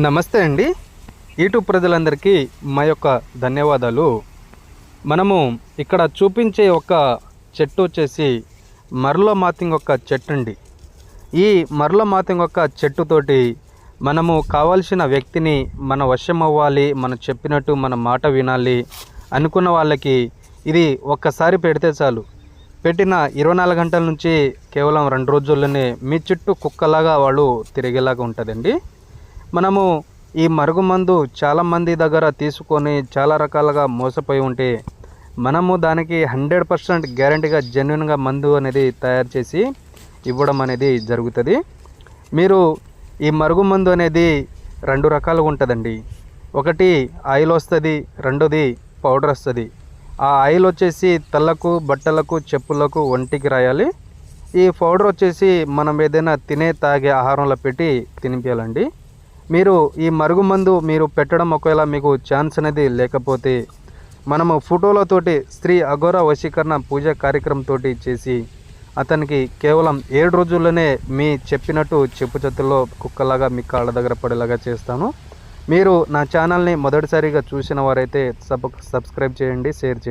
నమస్తే అండి. యూట్యూబ్ ప్రజలందరికీ మా యొక్క ధన్యవాదాలు. మనము ఇక్కడ చూపించే ఒక చెట్టు వచ్చేసి మరలో మాతింగ్ ఒక చెట్టు అండి ఈ మరలో మాతింగ్ ఒక చెట్టుతోటి మనము కావాల్సిన వ్యక్తిని మన వశం అవ్వాలి మనం చెప్పినట్టు మన మాట వినాలి అనుకున్న వాళ్ళకి ఇది ఒక్కసారి పెడితే చాలు. పెట్టిన ఇరవై నాలుగు గంటల నుంచి కేవలం రెండు రోజుల్లోనే మీ చుట్టూ కుక్కలాగా వాళ్ళు తిరిగేలాగా ఉంటుందండి. మనము ఈ మరుగుమందు చాలామంది దగ్గర తీసుకొని చాలా రకాలుగా మోసపోయి ఉంటే మనము దానికి హండ్రెడ్ పర్సెంట్ గ్యారంటీగా జెన్యున్గా మందు అనేది తయారు చేసి ఇవ్వడం అనేది జరుగుతుంది. మీరు ఈ మరుగుమందు అనేది రెండు రకాలుగా ఉంటుందండి. ఒకటి ఆయిల్ వస్తుంది రెండోది పౌడర్ వస్తుంది. ఆ ఆయిల్ వచ్చేసి తలకు బట్టలకు చెప్పులకు ఒంటికి రాయాలి. ఈ పౌడర్ వచ్చేసి మనం ఏదైనా తినే తాగే ఆహారంలో పెట్టి తినిపించాలండి మీరు ఈ మరుగుమందు మీరు పెట్టడం ఒకవేళ మీకు ఛాన్స్ అనేది లేకపోతే మనము ఫోటోలతోటి స్త్రీ అఘోర వశీకరణ పూజ కార్యక్రమంతో చేసి అతనికి కేవలం ఏడు రోజుల్లోనే మీ చెప్పినట్టు చెప్పు చేతుల్లో కుక్కలాగా మీ కాళ్ళ దగ్గర పడేలాగా చేస్తాను. మీరు నా ఛానల్ని మొదటిసారిగా చూసిన వారైతే సబ్ సబ్స్క్రైబ్ చేయండి షేర్ చేయండి.